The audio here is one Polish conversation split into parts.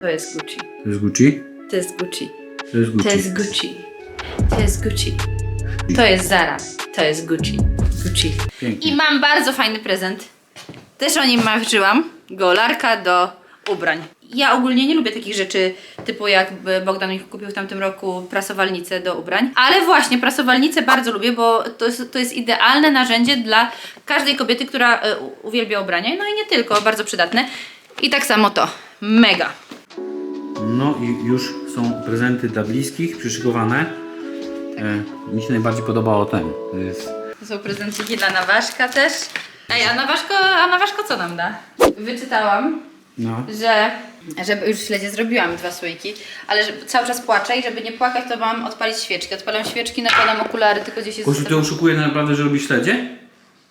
To jest Gucci. To jest Gucci? To jest Gucci. To jest Gucci. To jest Gucci. To jest Gucci. To jest Zara. To jest Gucci. Gucci. Pięknie. I mam bardzo fajny prezent. Też o nim marzyłam. Golarka do ubrań. Ja ogólnie nie lubię takich rzeczy typu jak Bogdan mi kupił w tamtym roku prasowalnicę do ubrań. Ale właśnie prasowalnicę bardzo lubię, bo to jest, to jest idealne narzędzie dla każdej kobiety, która u- uwielbia ubrania. No i nie tylko, bardzo przydatne. I tak samo to. Mega. No i już są prezenty dla bliskich przyszykowane. E, mi się najbardziej podobało ten. To jest To są prezenciki dla Nawaszka też. Ej, a Nawaszko, a Nawaszko co nam da? Wyczytałam, no. że żeby już śledzie zrobiłam dwa słoiki, ale że cały czas płaczę i żeby nie płakać, to mam odpalić świeczki. Odpalam świeczki, nakładam okulary, tylko gdzieś jest... Kościół, ty oszukuje naprawdę, że robi śledzie?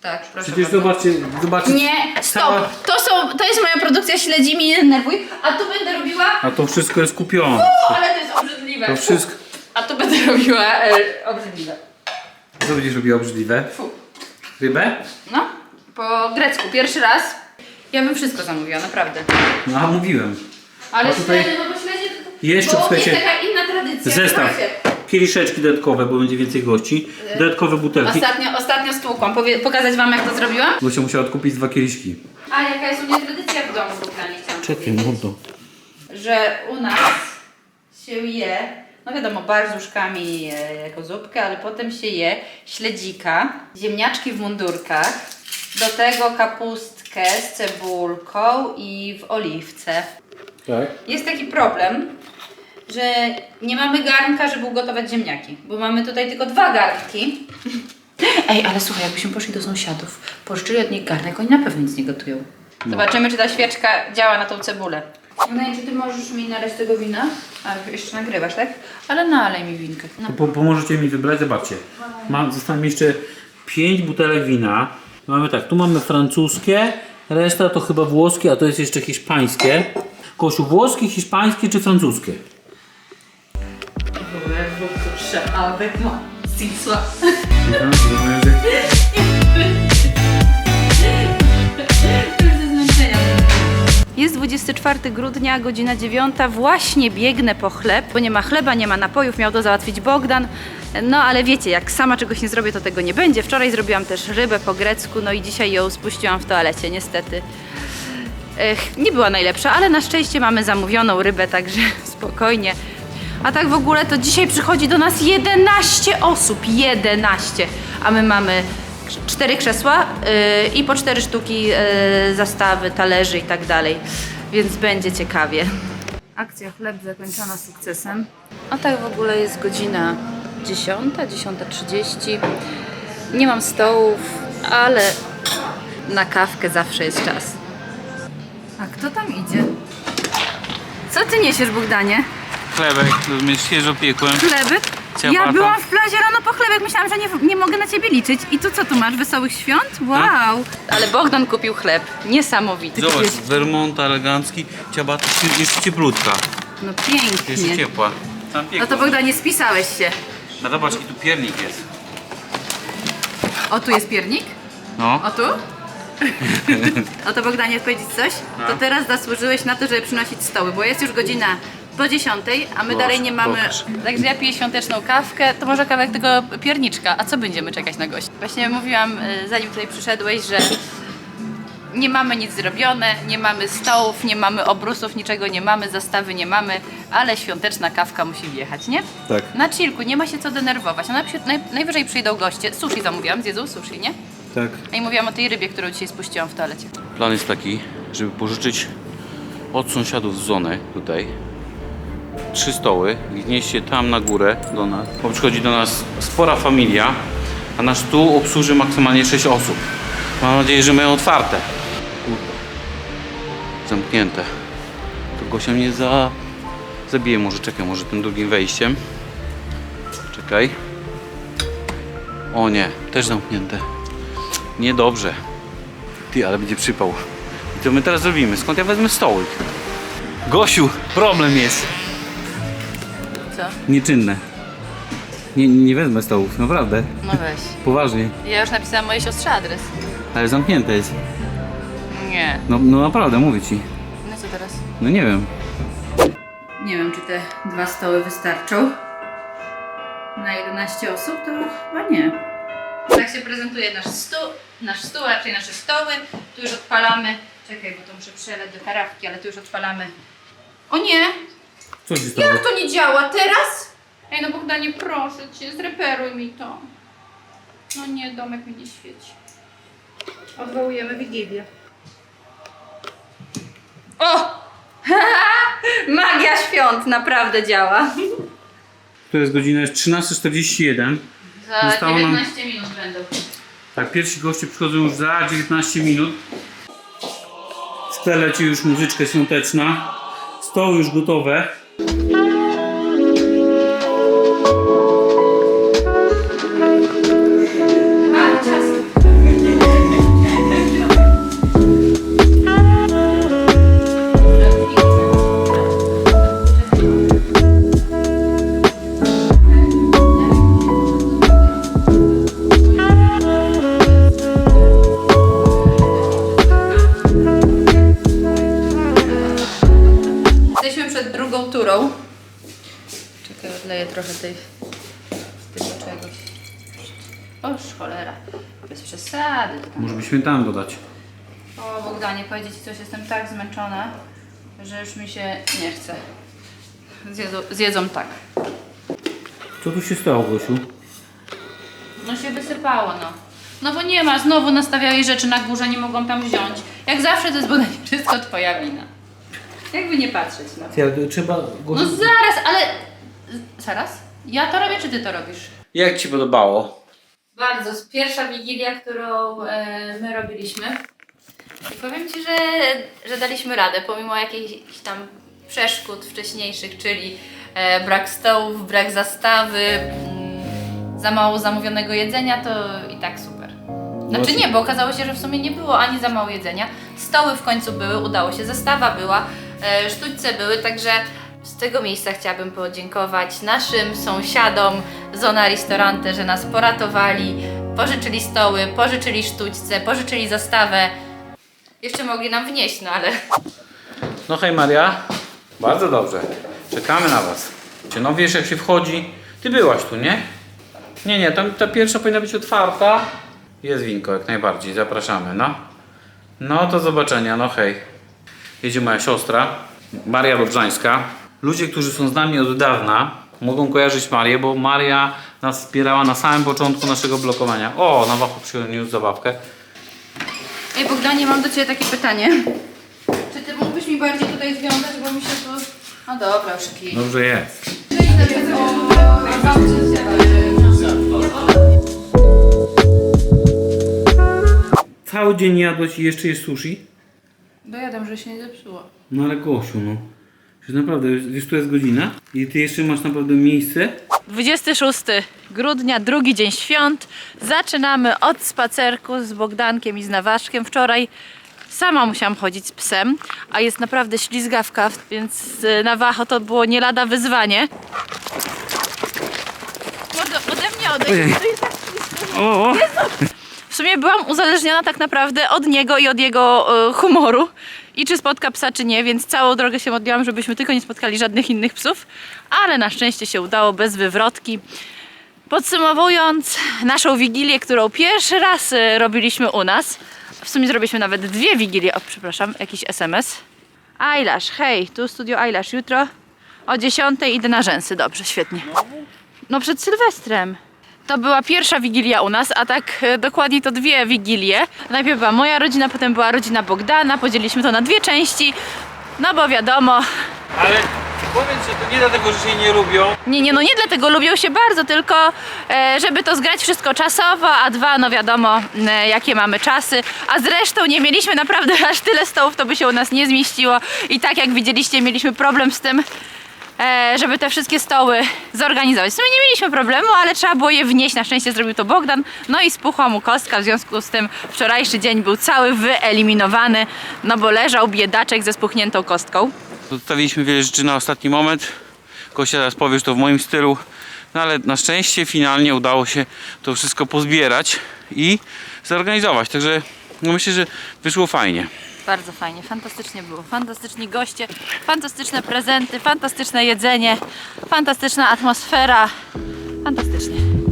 Tak, proszę Przecież bardzo. zobaczcie, zobaczcie. Nie, Cała- stop! To, są, to jest moja produkcja śledzi, mnie nie denerwuj, a tu będę robiła... A to wszystko jest kupione. Ale to jest obrzydliwe. To wszystko. A tu będę robiła e, obrzydliwe. Co będziesz robiła obrzydliwe? Fu. Rybę? No, po grecku, pierwszy raz. Ja bym wszystko zamówiła, naprawdę. No a mówiłem. Ale A tutaj śledzie, no bo śledzie... jeszcze, bo słuchajcie, jest taka inna tradycja. Zestaw. Słuchajcie. Kieliszeczki dodatkowe, bo będzie więcej gości. Dodatkowe butelki. Ostatnio, ostatnio stłukłam. Powie, pokazać wam jak to zrobiłam? Bo się musiała odkupić dwa kieliszki. A jaka jest u mnie tradycja w domu w Ukrainie? chciałam Czekaj, powiedzieć. mordo. Że u nas się je, no wiadomo, barzuszkami e, jako zupkę, ale potem się je śledzika, ziemniaczki w mundurkach, do tego kapustkę z cebulką i w oliwce. Tak? Jest taki problem, że nie mamy garnka, żeby ugotować ziemniaki, bo mamy tutaj tylko dwa garnki. Ej, ale słuchaj, jakbyśmy poszli do sąsiadów, pożyczyli od nich garnek, oni na pewno nic nie gotują. Zobaczymy, czy ta świeczka działa na tą cebulę. No i czy ty możesz mi nalać tego wina? A, jeszcze nagrywasz, tak? Ale nalej mi winkę. No. Po, pomożecie mi wybrać, zobaczcie. Mam, zostało mi jeszcze 5 butelek wina. Mamy tak, tu mamy francuskie, reszta to chyba włoskie, a to jest jeszcze hiszpańskie. Kosiu, włoskie, hiszpańskie czy francuskie? Mhm, rozumiem, że- Jest 24 grudnia, godzina 9. Właśnie biegnę po chleb, bo nie ma chleba, nie ma napojów, miał to załatwić Bogdan. No ale wiecie, jak sama czegoś nie zrobię, to tego nie będzie. Wczoraj zrobiłam też rybę po grecku, no i dzisiaj ją spuściłam w toalecie, niestety. Ech, nie była najlepsza, ale na szczęście mamy zamówioną rybę, także spokojnie. A tak w ogóle to dzisiaj przychodzi do nas 11 osób, 11, a my mamy cztery krzesła yy, i po cztery sztuki yy, zastawy, talerzy i tak dalej, więc będzie ciekawie. Akcja chleb zakończona sukcesem. A tak w ogóle jest godzina 10, 10.30. Nie mam stołów, ale na kawkę zawsze jest czas. A kto tam idzie? Co ty niesiesz, Bogdanie? Chlebek, świeżo piekłem. Ja byłam w plazie rano po chlebek, myślałam, że nie, nie mogę na ciebie liczyć. I tu co tu masz? Wesołych świąt? Wow! Ale Bogdan kupił chleb. Niesamowity. Zobacz, Vermont elegancki, ciabato jeszcze cieplutka, No jeszcze pięknie. ciepła. Tam No piekło. to Bogdanie, spisałeś się. No zobacz, jaki tu piernik jest. O, tu jest piernik? No, O tu? O to Bogdanie powiedzieć coś? To teraz zasłużyłeś na to, żeby przynosić stoły, bo jest już godzina po 10, a my dalej nie mamy. Także ja piję świąteczną kawkę, to może kawałek tego pierniczka. A co będziemy czekać na gości? Właśnie mówiłam, y, zanim tutaj przyszedłeś, że nie mamy nic zrobione, nie mamy stołów, nie mamy obrusów, niczego nie mamy, zastawy nie mamy, ale świąteczna kawka musi wjechać, nie? Tak. Na chillku, nie ma się co denerwować. Naj, najwyżej przyjdą goście. Sushi zamówiłam, zjedzą sushi, nie? Tak. A i mówiłam o tej rybie, którą dzisiaj spuściłam w toalecie. plan jest taki, żeby pożyczyć od sąsiadów z zony tutaj trzy stoły je tam na górę do nas, bo przychodzi do nas spora familia, a nasz tu obsłuży maksymalnie 6 osób. Mam nadzieję, że mają otwarte. Zamknięte. To Gosia mnie za... zabije może, czekaj, może tym drugim wejściem. Czekaj. O nie, też zamknięte. Niedobrze. Ty, ale będzie przypał. I co my teraz zrobimy? Skąd ja wezmę stołek? Gosiu, problem jest. Co? Nieczynne. Nie, nie wezmę stołów, naprawdę. No weź. Poważnie. Ja już napisałam mojej siostrze adres. Ale zamknięte jest. Nie. No, no naprawdę, mówię ci. No co teraz? No nie wiem. Nie wiem, czy te dwa stoły wystarczą. Na 11 osób to chyba nie. Tak się prezentuje nasz stół, nasz stół, a raczej nasze stoły. Tu już odpalamy. Czekaj, bo to muszę przeleć do karawki, ale tu już odpalamy. O nie! Co stało? Jak to nie działa teraz? Ej, no Bogdanie, proszę cię, zreperuj mi to. No nie, domek mi nie świeci. Odwołujemy Wigilię. O! Magia świąt naprawdę działa. To jest godzina jest 13.41. Za Zostało nam- 19 minut będą. Tak, pierwsi goście przychodzą już za 19 minut. W tle leci już muzyczka świąteczna. Stoły już gotowe. A, drugą turą. Czekaj, odleję trochę tej, tego czegoś. Oż cholera, bez przesady. Może byśmy tam dodać. O Bogdanie, powiedzieć Ci coś, jestem tak zmęczona, że już mi się nie chce. Zjedzą, zjedzą tak. Co tu się stało, Gosiu? No się wysypało, no. No bo nie ma, znowu nastawiali rzeczy na górze, nie mogą tam wziąć. Jak zawsze to jest Bogdanie wszystko Twoja wina. Jakby nie patrzeć, no. Ty, ale to trzeba... No zaraz, ale... Zaraz? Ja to robię, czy Ty to robisz? Jak Ci podobało? Bardzo. Pierwsza wigilia, którą e, my robiliśmy. I powiem Ci, że, że daliśmy radę, pomimo jakichś tam przeszkód wcześniejszych, czyli e, brak stołów, brak zastawy, mm, za mało zamówionego jedzenia, to i tak super. Znaczy nie, bo okazało się, że w sumie nie było ani za mało jedzenia. Stoły w końcu były, udało się, zastawa była, sztućce były, także z tego miejsca chciałabym podziękować naszym sąsiadom Zona Ristorante, że nas poratowali, pożyczyli stoły, pożyczyli sztućce, pożyczyli zastawę. Jeszcze mogli nam wnieść, no ale No hej Maria. Bardzo dobrze. Czekamy na Was. No wiesz jak się wchodzi. Ty byłaś tu, nie? Nie, nie, tam ta pierwsza powinna być otwarta. Jest winko, jak najbardziej. Zapraszamy, no. No to zobaczenia, no hej. Jedzie moja siostra, Maria Dobrzańska. Ludzie, którzy są z nami od dawna, mogą kojarzyć Marię, bo Maria nas wspierała na samym początku naszego blokowania. O, na Wachu przyniósł zabawkę. Ej Bogdanie, mam do Ciebie takie pytanie. Czy Ty mógłbyś mi bardziej tutaj związać, bo mi się tu... No dobra, już kij. Dobrze jest. Cały dzień jadłeś i jeszcze jest sushi? Dojadam, że się nie zepsuło. No ale Gosiu, no. Że naprawdę, wiesz, tu jest godzina i ty jeszcze masz naprawdę miejsce? 26 grudnia, drugi dzień świąt. Zaczynamy od spacerku z Bogdankiem i z Nawaszkiem. Wczoraj sama musiałam chodzić z psem, a jest naprawdę ślizgawka, więc y, na Wacho to było nie lada wyzwanie. Mordo, ode mnie Ojej. odejść. O! W sumie byłam uzależniona tak naprawdę od niego i od jego e, humoru. I czy spotka psa, czy nie, więc całą drogę się modliłam, żebyśmy tylko nie spotkali żadnych innych psów. Ale na szczęście się udało bez wywrotki. Podsumowując naszą wigilię, którą pierwszy raz e, robiliśmy u nas. W sumie zrobiliśmy nawet dwie wigilie. O, przepraszam, jakiś SMS. Eyelash, hej, tu studio Eyelash. Jutro o 10 idę na rzęsy. Dobrze, świetnie. No przed Sylwestrem. To była pierwsza wigilia u nas, a tak e, dokładnie to dwie wigilie. Najpierw była moja rodzina, potem była rodzina Bogdana. Podzieliliśmy to na dwie części. No bo wiadomo, Ale powiedz, że to nie dlatego, że się nie lubią. nie, nie, no nie dlatego lubią się bardzo, tylko e, żeby to zgrać wszystko czasowo, a dwa, no wiadomo, e, jakie mamy czasy. A zresztą nie mieliśmy naprawdę aż tyle stołów, to by się u nas nie zmieściło. I tak jak widzieliście, mieliśmy problem z tym, żeby te wszystkie stoły zorganizować. W sumie nie mieliśmy problemu, ale trzeba było je wnieść. Na szczęście zrobił to Bogdan. No i spuchła mu kostka, w związku z tym wczorajszy dzień był cały wyeliminowany, no bo leżał biedaczek ze spuchniętą kostką. Zostawiliśmy wiele rzeczy na ostatni moment. Kosia teraz powiesz to w moim stylu. No ale na szczęście finalnie udało się to wszystko pozbierać i zorganizować. Także no myślę, że wyszło fajnie. Bardzo fajnie, fantastycznie było. Fantastyczni goście, fantastyczne prezenty, fantastyczne jedzenie, fantastyczna atmosfera. Fantastycznie.